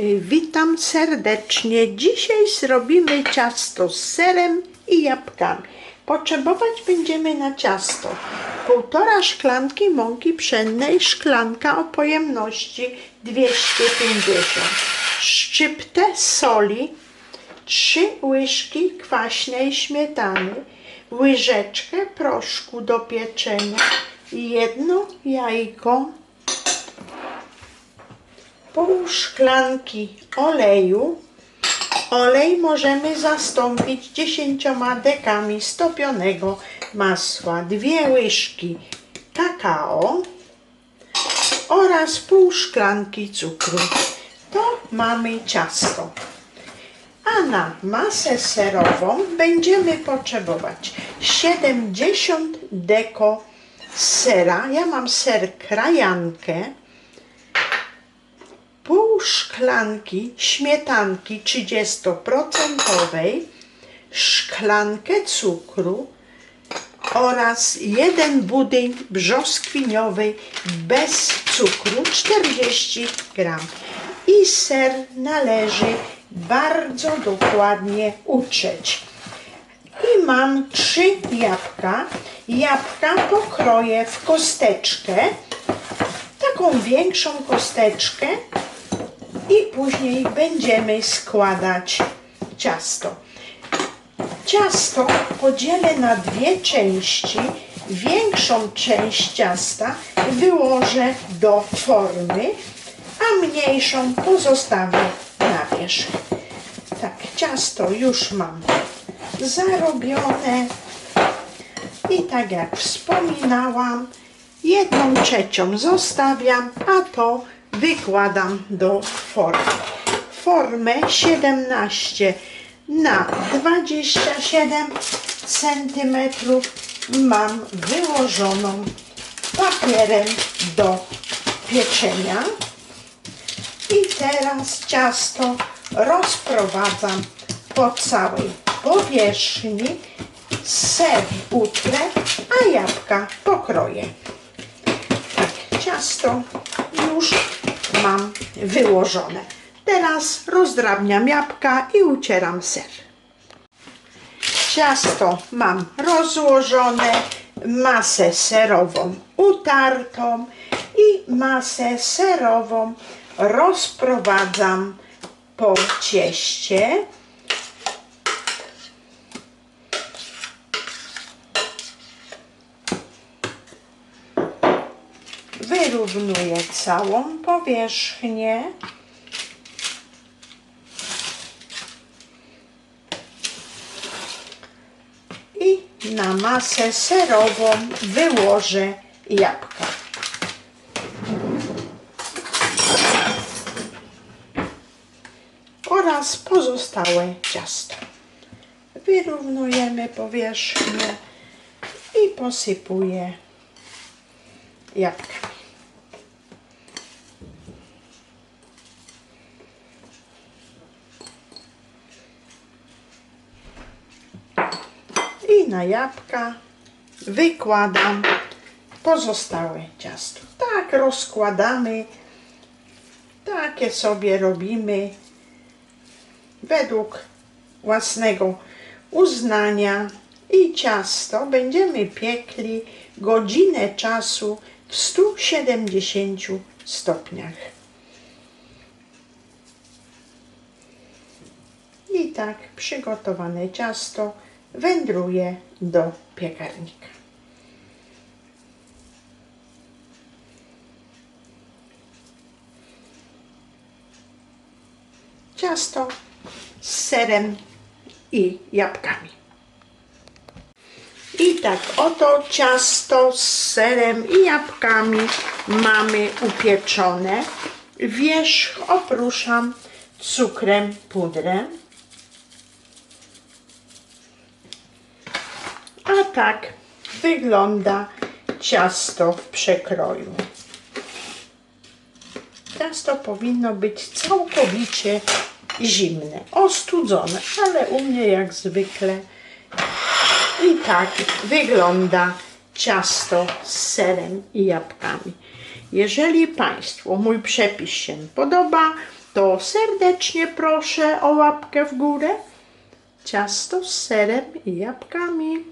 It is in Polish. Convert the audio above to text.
Y, Witam serdecznie. Dzisiaj zrobimy ciasto z serem i jabłkami. Potrzebować będziemy na ciasto półtora szklanki mąki pszennej, szklanka o pojemności 250, szczyptę soli, trzy łyżki kwaśnej śmietany, łyżeczkę proszku do pieczenia, jedno jajko, pół szklanki oleju. Olej możemy zastąpić 10 dekami stopionego masła, dwie łyżki kakao oraz pół szklanki cukru. To mamy ciasto. A na masę serową będziemy potrzebować 70 deko sera. Ja mam ser krajankę pół szklanki śmietanki 30%, szklankę cukru oraz jeden budyń brzoskwiniowy bez cukru 40 gram. I ser należy bardzo dokładnie utrzeć. I mam trzy jabłka. Jabłka pokroję w kosteczkę, taką większą kosteczkę i później będziemy składać ciasto. Ciasto podzielę na dwie części. Większą część ciasta wyłożę do formy, a mniejszą pozostawię na wierzch. Tak, ciasto już mam zarobione i tak jak wspominałam, jedną trzecią zostawiam, a to wykładam do formy. Formę 17 na 27 cm mam wyłożoną papierem do pieczenia. I teraz ciasto rozprowadzam po całej powierzchni. Ser utrę, a jabłka pokroję. Tak, ciasto już mam wyłożone. Teraz rozdrabniam jabłka i ucieram ser. Ciasto mam rozłożone, masę serową utartą i masę serową rozprowadzam po cieście. Wyrównuję całą powierzchnię. I na masę serową wyłożę jabłka. Oraz pozostałe ciasto. Wyrównujemy powierzchnię i posypuję jabłkami. I na jabłka wykładam pozostałe ciasto. Tak rozkładamy, takie sobie robimy według własnego uznania i ciasto będziemy piekli godzinę czasu w 170 stopniach. I tak przygotowane ciasto wędruje do piekarnika. Ciasto z serem i jabłkami. I tak oto ciasto z serem i jabłkami mamy upieczone. Wierzch opruszam cukrem pudrem. A tak wygląda ciasto w przekroju. Ciasto powinno być całkowicie zimne, ostudzone, ale u mnie jak zwykle i tak wygląda ciasto z serem i jabłkami. Jeżeli Państwu mój przepis się podoba, to serdecznie proszę o łapkę w górę. Ciasto z serem i jabłkami.